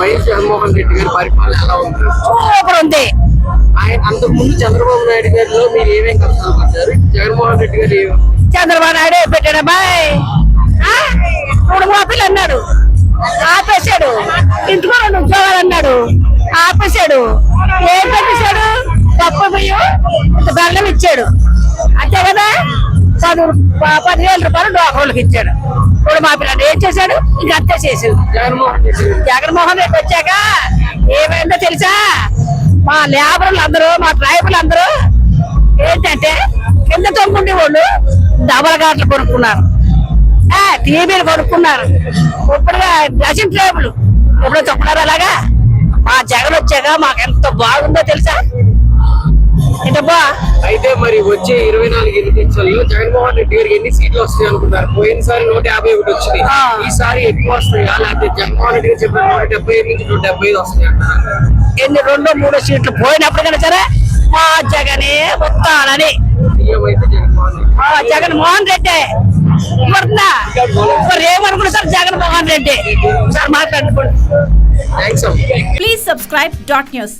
YS Jaganmohan Reddy గారి పరిపాలన ఎలా ఉంది? సూపర్ ఉంది ఆయన అంతకు ముందు చంద్రబాబు నాయుడు గారిలో మీరు ఏమేం కష్టాలు పడ్డారు? జగన్మోహన్ రెడ్డి గారు చంద్రబాబు నాయుడు పెట్టాడు బాయ్? మూడు మాపిల్ అన్నాడు. ఆపేశాడు. ఇంటికి రెండు ఉద్యోగాలు అన్నాడు. ఆపేశాడు. ఏం పెట్టేశాడు? పప్పు బియ్యం బెల్లం ఇచ్చాడు. అంతే కదా? చదువు పదివేల రూపాయలు డోకర్లకు ఇచ్చాడు. మూడు మాపిల్ ఏం చేశాడు? ఇంక అంతే చేసాడు జగన్మోహన్ రెడ్డి వచ్చాక ఏమైందో తెలుసా? మా లేబర్లు అందరూ మా ట్రైబుల్ అందరూ ఏంటంటే కింద తొమ్మిది వాళ్ళు డబల్ గాట్లు కొనుక్కున్నారు. టీవీలు కొనుక్కున్నారు. ఇప్పుడుగా డజన్ ట్రైబుల్. ఎప్పుడో తొక్కున్నారు అలాగా? మా జగన్ వచ్చాక మాకు ఎంత బాగుందో తెలుసా? అయితే మరి వచ్చే ఇరవై నాలుగు ఎన్నికల్లో జగన్మోహన్ రెడ్డి గారికి ఎన్ని సీట్లు వస్తాయి అనుకున్నారు పోయినసారి నూట యాభై ఒకటి వచ్చింది. ఈసారి ఎక్కువ వస్తాయా? లేకపోతే జగన్మోహన్ రెడ్డి గారు చెప్పిన నూట డెబ్బై ఐదు నుంచి నూట డెబ్బై ఐదు వస్తాయి అంటారు ఎన్ని? రెండో మూడో సీట్లు పోయినప్పటికైనా సరే మా జగనే వస్తానని జగన్మోహన్ రెడ్డి. ఆ, జగన్ మోహన్ రెడ్డి. మరునా మరి ఏమనుకున్నా సార్ జగన్ మోహన్ రెడ్డి. సార్ మాట్లాడుకోండి. Please subscribe dot news.